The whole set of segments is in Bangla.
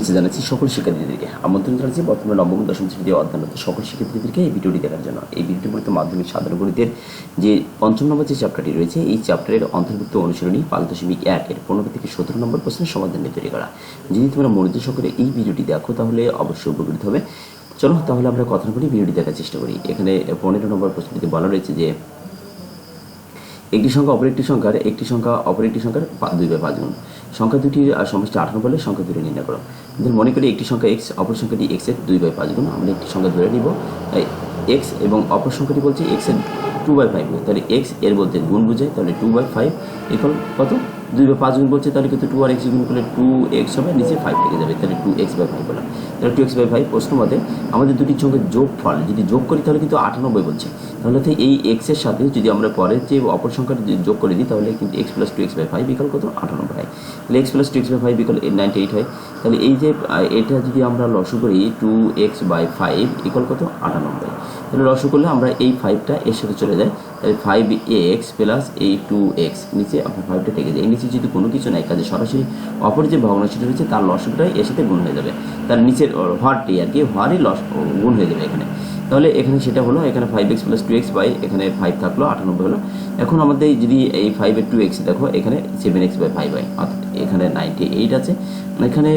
শুভেচ্ছা জানাচ্ছি সকল শিক্ষার্থীদেরকে। আমন্ত্রণ জানাচ্ছি বর্তমানে নবম, দশম শ্রেণীতে অধ্যয়নরত সকল শিক্ষার্থীদেরকে এই ভিডিওটি দেখার জন্য। এই ভিডিওটি মূলত মাধ্যমিক সাধারণ গণিতের যে পঞ্চম নম্বর যে চ্যাপ্টারটি রয়েছে, এই চ্যাপ্টারের অন্তর্ভুক্ত অনুশীলনী পাঁচ দশমিক এক এর পনেরো থেকে সতেরো নম্বর প্রশ্নের সমাধান নিয়ে তৈরি করা। যদি তোমরা মনোযোগ সহকারে এই ভিডিওটি দেখো, তাহলে অবশ্যই উপকৃত হবে। চলো তাহলে আমরা কথা বলি, ভিডিওটি দেখার চেষ্টা করি। এখানে পনেরো নম্বর প্রশ্নটিতে বলা রয়েছে যে, একটি সংখ্যা অপর একটি সংখ্যার, একটি সংখ্যা অপর একটি সংখ্যার দুই বা পাঁচ গুণ। সংখ্যা দুটি আর সমষ্টি আঠারো বলে সংখ্যা দুটি নির্ণয় করো। মনে করি একটি সংখ্যা এক্স অপর সংখ্যাটি এক্সের দুই বাই পাঁচ গুণ। আমরা একটি সংখ্যা ধরে নিব। এক্স এবং অপর সংখ্যাটি বলছে এক্সের টু বাই ফাইভ তাহলে এক্সের বলতে গুণ বুঝে তাহলে টু বাই ফাইভ এখন কত? দুই বা পাঁচ গুণ বলছে, তাহলে কিন্তু টু আর এক্স গুণ করলে টু এক্স হবে, নিচে ফাইভ থেকে যাবে, তাহলে টু এক্স বাই ফাইভ বললাম তাহলে টু এক্স বাই ফাইভ প্রশ্ন মতে, আমাদের দুটি যোগ ফল যদি যোগ করি, তাহলে কিন্তু আটানব্বই বলছে। তাহলে তো এই এক্সের সাথে যদি আমরা পরের যে অপর সংখ্যাটা যোগ করে দিই, তাহলে কিন্তু x plus two x by five equal কত? আটানব্বই হয়। তাহলে x plus two x by five equal ninety eight হয়। তাহলে এই যে এটা যদি আমরা লসু করি two x by five equal কত? আটানব্বই। তাহলে লসু করলে আমরা এই ফাইভটা এর সাথে চলে যায় তাহলে ফাইভ এক্স প্লাস এই টু এক্স নিচে আপনার ফাইভটা থেকে এর নিচে যদি কোনো কিছু নাই কাজে সরাসরি অপর যে ভগ্নাংশটি রয়েছে, তার লসটাই এর সাথে গুণ হয়ে যাবে। তার নিচের হরটি আর কি হরই লস গুণ হয়ে যাবে এখানে। তাহলে এখানে সেটা হলো, এখানে five x plus two x by এখানে ফাইভ থাকল, আটানব্বই হলো। এখন আমাদের যদি এই ফাইভের টু এক্স দেখো, এখানে সেভেন এক্স বাই ফাইভ হয় অর্থাৎ এখানে নাইনটি এইট আছে এখানে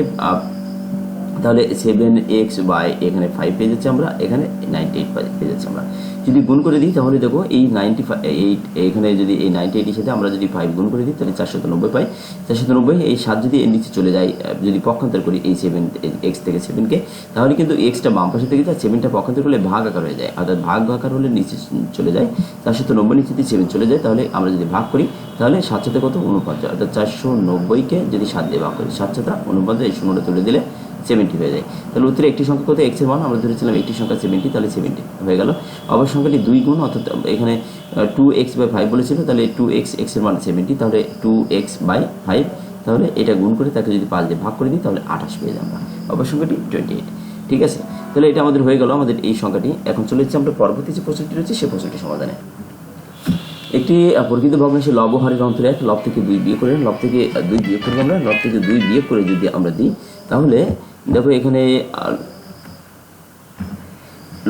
তাহলে সেভেন এক্স বাই এখানে ফাইভ পেয়ে যাচ্ছে আমরা, এখানে নাইনটি এইট পেয়ে যাচ্ছে আমরা। যদি গুণ করে দিই, তাহলে দেখো এই নাইনটি এইট এখানে যদি এই নাইনটি এইটের সাথে আমরা যদি ফাইভ গুণ করে দিই, তাহলে চারশো নব্বই পাই। চারশো নব্বই, এই সাত যদি এর নিচে চলে যায় যদি পক্ষান্তর করি এই সেভেন এক্স থেকে সেভেনকে তাহলে কিন্তু এক্সটা বাম পাশে থেকে যায় সেভেনটা পক্ষান্তর করলে ভাগ আকার হয়ে যায়। অর্থাৎ ভাগ আকার হলে নিচে চলে যায় চারশো নব্বই নিচে যদি সেভেন চলে যায়, তাহলে আমরা যদি ভাগ করি, তাহলে সাত সাথে কত? উনপঞ্চাশ। অর্থাৎ চারশো নব্বইকে যদি সাত দিয়ে ভাগ করি, সাত সাথে উনপঞ্চাশ, এই শূন্যটা তুলে দিলে সেভেন্টি হয়ে যায়। তাহলে উত্তরে একটি সংখ্যা কত? এক্সের মান, আমরা ধরেছিলাম একটি সংখ্যা সেভেন্টি তাহলে সেভেন্টি হয়ে গেল। আবার সংখ্যাটি দুই গুণ, অর্থাৎ এখানে টু এক্স বাই ফাইভ বলেছিল, তাহলে টু এক্স এক্সের মান সেভেন্টি তাহলে টু এক্স বাই ফাইভ তাহলে এটা গুণ করে তাকে যদি পাঁচ দিয়ে ভাগ করে দিই, তাহলে আঠাশ পেয়ে যাব। আবার সংখ্যাটি টোয়েন্টি এইট ঠিক আছে? তাহলে এটা আমাদের হয়ে গেল আমাদের এই সংখ্যাটি। এখন চলে যাচ্ছে আমরা পরবর্তী যে প্রশ্নটি রয়েছে সেই প্রশ্নটি সমাধানে। একটি প্রকৃত ভগ্নাংশে লব হারের অন্তরে এক, লব থেকে দুই বিয়ে করে লব থেকে দুই বিয়োগ করব আমরা, লব থেকে দুই বিয়োগ করে যদি আমরা দিই, তাহলে দেখো এখানে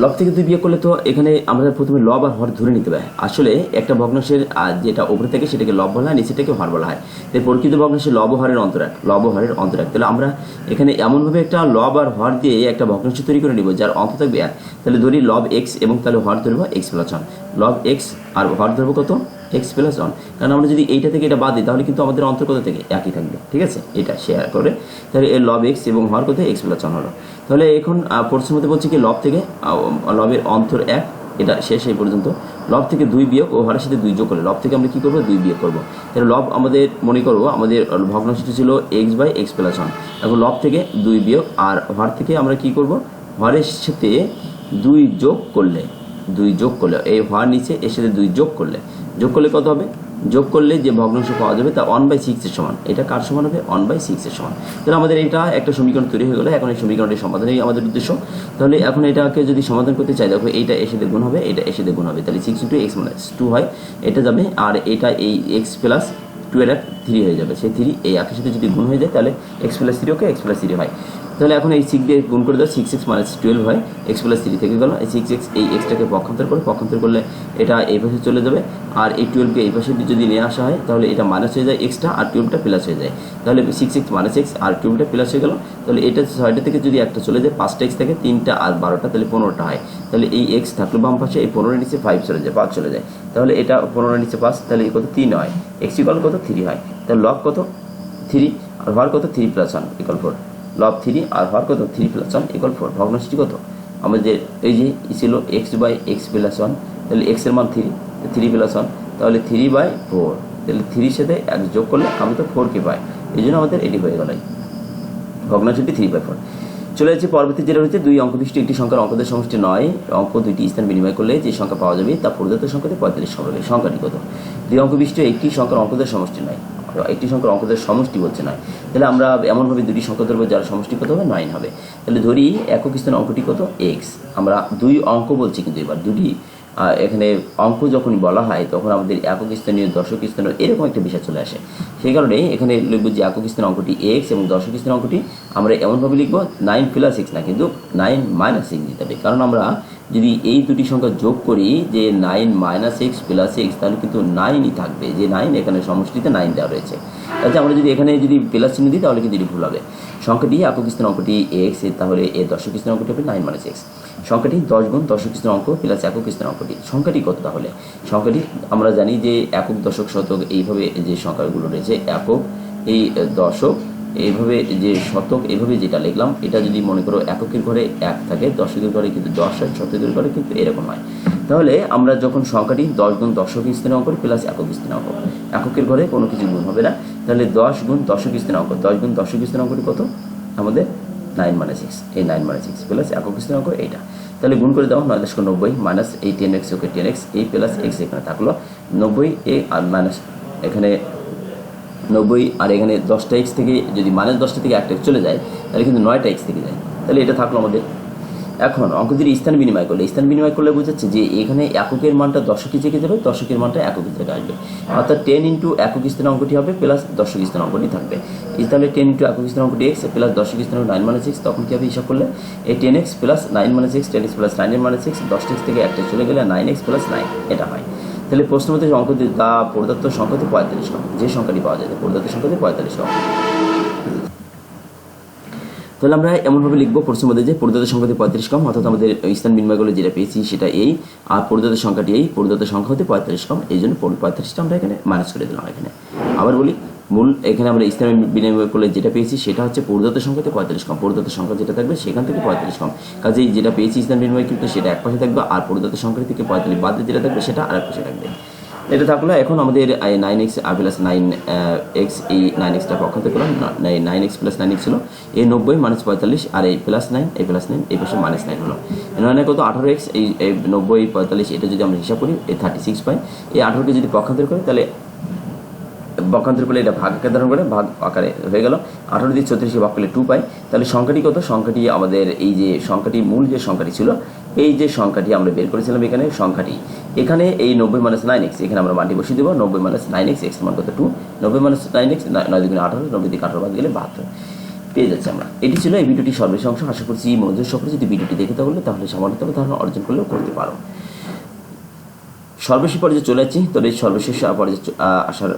লব থেকে দুই বিয়োগ করলে তো এখানে আমরা প্রথমে লব আর হর ধরে নিতে পারি। আসলে একটা ভগ্নাংশের যেটা উপরে থেকে সেটাকে লব বলা হয় নিচেটাকে হর বলা হয়। তাই প্রকৃত ভগ্নাংশের লব হরের অন্তরাক, লব হরের অন্তরাক। তাহলে আমরা এখানে এমনভাবে একটা লব আর হর দিয়ে একটা ভগ্নাংশ তৈরি করে নিব, যার অন্ত থাকবে এক তাহলে ধরি লব এক্স এবং তাহলে হর ধরবো এক্স প্লাস লব এক্স আর হর ধরবো কত? এক্স প্লাস ওয়ান কারণ আমরা যদি এইটা থেকে এটা বাদ দিই তাহলে কিন্তু আমাদের অন্তর কত থেকে একই থাকবে। ঠিক আছে? এটা শেয়ার করে তাহলে এর লব এক্স এবং হর কোথায় এক্স প্লাস ওয়ান হলো। তাহলে এখন আহ, প্রশ্নের মধ্যে বলছে কি লব থেকে লবের অন্তর এক এটা শেষ এই পর্যন্ত। লব থেকে দুই বিয়োগ ও হরের সাথে দুই যোগ করলে লব থেকে আমরা কী করব? দুই বিয়োগ করব। তাহলে লব আমাদের মনে করব আমাদের ভগ্নাংশটি ছিল x by x plus one এখন লব থেকে দুই বিয়োগ আর হর থেকে আমরা কি করব? হরের সাথে দুই যোগ করলে দুই যোগ করলে এই হওয়ার নিচে এর সাথে দুই যোগ করলে যোগ করলে কত হবে? যোগ করলে যে ভগ্নাংশ পাওয়া যাবে তা ওয়ান বাই সিক্সের সমান। এটা কার সমান হবে? ওয়ান বাই সিক্সের সমান। তাহলে আমাদের এটা একটা সমীকরণ তৈরি হয়ে গেলো। এখন এই সমীকরণটির সমাধানই আমাদের উদ্দেশ্য। তাহলে এখন এটাকে যদি সমাধান করতে চাই, দেখো এইটা এসে গুণ হবে, এটা এসে গুণ হবে। তাহলে six into x minus two হয়, এটা যাবে, আর এটা এই এক্স প্লাস টু এর থ্রি হয়ে যাবে। সেই থ্রি এই একের সাথে যদি গুণ হয়ে যায়, তাহলে x plus three okay x plus three হয়। তাহলে এখন এই সিক্স দিয়ে গুণ করে দাও সিক্স এক্স মাইনাস টুয়েলভ হয় এক্স প্লাস থ্রি থেকে গেল। এই সিক্স এক্স এই এক্সটাকে পক্ষান্তর করে, পক্ষান্তর করলে এটা এই পাশে চলে যাবে। আর এই টুয়েলভকে এই পাশে যদি নিয়ে আসা হয়, তাহলে এটা মাইনাস হয়ে যায় এক্সটা আর টুয়েলভটা প্লাস হয়ে যায়। তাহলে সিক্স এক্স মাইনাস এক্স আর টুয়েলভটা প্লাস হয়ে গেল। তাহলে এটা ছয়টা থেকে যদি একটা চলে যায়, পাঁচটা এক্স থাকে, তিনটা আর বারোটা, তাহলে পনেরোটা হয়। তাহলে এই এক্স থাকল বাম পাশে, এই পনেরোর নিচে ফাইভ চলে যায়, পাঁচ চলে যায়। তাহলে এটা পনেরোর নিচে পাঁচ, তাহলে কত তিন হয়। এক্স ইকাল কত থ্রি হয়। তাহলে লক কত থ্রি আর হর কত three plus one equal four লব থ্রি আর হর কত? Three plus one equal four ভগ্নাংশটি কত? আমাদের এই যে ছিল x by x plus one তাহলে এক্সের মান থ্রি থ্রি প্লাস ওয়ান তাহলে থ্রি বাই ফোর তাহলে থ্রির সাথে এক যোগ করলে আমি তো ফোরকে পাই। এই জন্য আমাদের এটি হয়ে গেল। ভগ্নাংশটি থ্রি বাই ফোর চলে যাচ্ছে, পরবর্তী যেটা রয়েছে, দুই অঙ্ক বিশিষ্ট একটি সংখ্যার অঙ্কদের সমষ্টি নয়। অঙ্ক দুইটি স্থান বিনিময় করলে যে সংখ্যা পাওয়া যাবে, তা প্রদত্ত সংখ্যাটি পঁয়তাল্লিশ সংখ্যাটি কত? দুই অঙ্ক বিশিষ্ট একটি সংখ্যার অঙ্কদের সমষ্টি নয়। একটি সংখ্যার অঙ্কদের সমষ্টি বলছে নয়। তাহলে আমরা এমনভাবে দুটি সংখ্যা ধরবো যার সমষ্টি কত হবে? নয় হবে। তাহলে ধরি একক স্থান অঙ্কটি কত? এক্স আমরা দুই অঙ্ক বলছি কিন্তু এবার দুটি এখানে অঙ্ক যখন বলা হয়, তখন আমাদের একক স্থানীয় দশক স্থানীয় এরকম একটা বিষয় চলে আসে। সেই কারণে এখানে লিখব যে একক স্থানীয় অঙ্কটি এক্স এবং দশক স্থানীয় অঙ্কটি আমরা এমনভাবে লিখব নাইন প্লাস সিক্স না, কিন্তু নাইন মাইনাস সিক্স দিতে হবে। কারণ আমরা যদি এই দুটি সংখ্যা যোগ করি যে nine minus x plus x তাহলে কিন্তু নাইনই থাকবে। যে নাইন এখানে সমষ্টিতে নাইন দেওয়া রয়েছে। তাহলে আমরা যদি এখানে যদি প্লাস চিহ্ন দিই, তাহলে কিন্তু এটি ভুল হবে। সংখ্যাটি একক স্থানীয় অঙ্কটি এক্স তাহলে এর দশক স্থানীয় অঙ্কটি হবে নাইন মাইনাস এক্স সংখ্যাটি দশ গুণ দশক স্থানীয় অঙ্ক প্লাস একক স্থানীয় অঙ্কটি। সংখ্যাটি কত তাহলে? সংখ্যাটি, আমরা জানি যে একক দশক শতক, এইভাবে যে সংখ্যাগুলো রয়েছে, একক, এই দশক এইভাবে যে শতক, এভাবে যেটা লিখলাম, এটা যদি মনে করো এককের ঘরে এক থাকে, দশকের ঘরে কিন্তু দশ আর শতকের ঘরে কিন্তু এরকম হয়। তাহলে আমরা যখন সংখ্যাটি দশ গুণ দশক স্থানীয় অঙ্ক প্লাস একক স্থানীয় অঙ্ক এককের ঘরে কোনো কিছু গুণ হবে না। তাহলে দশ গুণ দশক স্থানীয় অঙ্ক, দশ গুণ দশক স্থানীয় অঙ্কটি কত? আমাদের নাইন মানে সিক্স এই নাইন মানে সিক্স প্লাস একক স্থানীয় অঙ্ক এইটা। তাহলে গুণ করে দাও, নয় দশক নব্বই মাইনাস এই ten x okay ten x এই প্লাস এক্স এখানে থাকল। নব্বই এ আর মাইনাস এখানে নব্বই আর এখানে দশটা এক্স থেকে যদি মাইনাস দশটা থেকে একটা এক্স চলে যায়, তাহলে কিন্তু নয়টা এক্স থেকে যায়। তাহলে এটা থাকল আমাদের। এখন অঙ্ক যদি স্থান বিনিময় করলে, স্থান বিনিময় করলে বোঝাচ্ছে যে এখানে এককের মানটা দশকে থেকে যাবে, দশকের মানটা একক থেকে আসবে। অর্থাৎ টেন ইন্টু একক স্থান অঙ্কটি হবে, প্লাস দশক স্থান অঙ্কটি থাকবে। তাহলে টেন ইন্টু একক স্থান অঙ্কটি এক্স প্লাস দশক স্থান নাইন মানে সিক্স তখন কী হবে হিসাব করলে? এই টেন এক্স প্লাস নাইন মানে six ten x plus nine মানে সিক্স দশ এক্স থেকে একটা চলে গেলে নাইন এক্স প্লাস নাইন এটা হয়। তাহলে প্রশ্ন মধ্যে অঙ্ক দিয়ে তা প্রদত্ত সংখ্যাতে পঁয়তাল্লিশ কম যে সংখ্যাটি পাওয়া যায়, প্রদত্ত সংখ্যাতে পঁয়তাল্লিশ কম তাহলে আমরা এমনভাবে লিখব প্রশ্নের মধ্যে যে পরিদত্ত সংখ্যাতে পঁয়ত্রিশ কম, অর্থাৎ আমাদের স্থান বিনিময়গুলো যেটা পেয়েছি সেটা এই, আর পরিদত্ত সংখ্যাটি এই, পরিদত্ত সংখ্যা হতে পঁয়তাল্লিশ কম, এই জন্য পঁয়তাল্লিশটা আমরা এখানে মাইনাস করে দিলাম এখানে। আবার বলি মূল এখানে আমরা স্থান বিনিময় করলে যেটা পেয়েছি সেটা হচ্ছে পরিদত্ত সংখ্যাতে পঁয়তাল্লিশ কম। পরিদত্ত সংখ্যা যেটা থাকবে সেখান থেকে পঁয়তাল্লিশ কম। কাজেই যেটা পেয়েছি স্থান বিনিময় কিন্তু সেটা এক পাশে থাকবে আর পরিদত্ত সংখ্যা থেকে পঁয়তাল্লিশ বাদ যেটা থাকবে সেটা আরেক পাশে থাকবে। এটা থাকল এখন আমাদের নাইন এক্স আর প্লাস নাইন এক্স এই নাইন এক্সটা পক্ষান্তর করলাম। Nine x plus nine x হলো, এই নব্বই মাইনাস পঁয়তাল্লিশ আর এই প্লাস নাইন এই প্লাস নাইন এই পাশে মাইনাস নাইন হলো। নয় কত? আঠারো এক্স এই এই নব্বই, পঁয়তাল্লিশ, এটা যদি আমরা হিসাব করি, এই থার্টি সিক্স পাই এই আঠারোকে যদি পক্ষান্তর করি, তাহলে পক্ষান্তর করলে এটা ভাগ ধারণ করে, ভাগ আকারে হয়ে গেল। আঠারো দিয়ে চৌত্রিশে ভাগ করলে টু পাই। তাহলে সংখ্যাটি কত? সংখ্যাটি আমাদের এই যে সংখ্যাটি, মূল যে সংখ্যাটি ছিল, এই যে সংখ্যাটি আমরা বের করেছিলাম এখানে, সংখ্যাটি। এখানে এই নব্বই মাইনাস নাইন এক্স এখানে আমরা মানটি বসিয়ে দেবো। নব্বই মাইনাস নাইন এক্স এক্স মান কত? টু নব্বই মাইনাস নাইন এক্স নয় দুগুণে আঠারো, নব্বই দিকে আঠারো বাদ গেলে বাহাত্তর। পেয়ে যাচ্ছে আমরা। এটি ছিল এই ভিডিওটি সর্বশেষ অংশ। আশা করছি মনোযোগ সকলে যদি ভিডিওটি দেখে তাহলে তাহলে সামান্যতম ধারণা অর্জন করলেও করতে পারো। সর্বশেষ পর্যায়ে চলে আসছি তবে এই সর্বশেষ পর্যায়ে আসার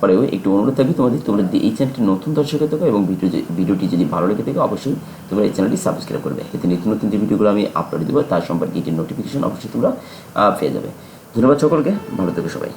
পরেও একটু অনুরোধ থাকবে, তোমাদের, তোমরা এই চ্যানেলটি নতুন দর্শক থাকো এবং ভিডিও ভিডিওটি যদি ভালো লেগে থাকে, অবশ্যই তোমরা এই চ্যানেলটি সাবস্ক্রাইব করবে। এতে নিত্য নতুন যে ভিডিওগুলো আমি আপলোড দেবো, তার সম্পর্কে এটির নোটিফিকেশন অবশ্যই তোমরা পেয়ে যাবে। ধন্যবাদ সকলকে, ভালো থেকো সবাই।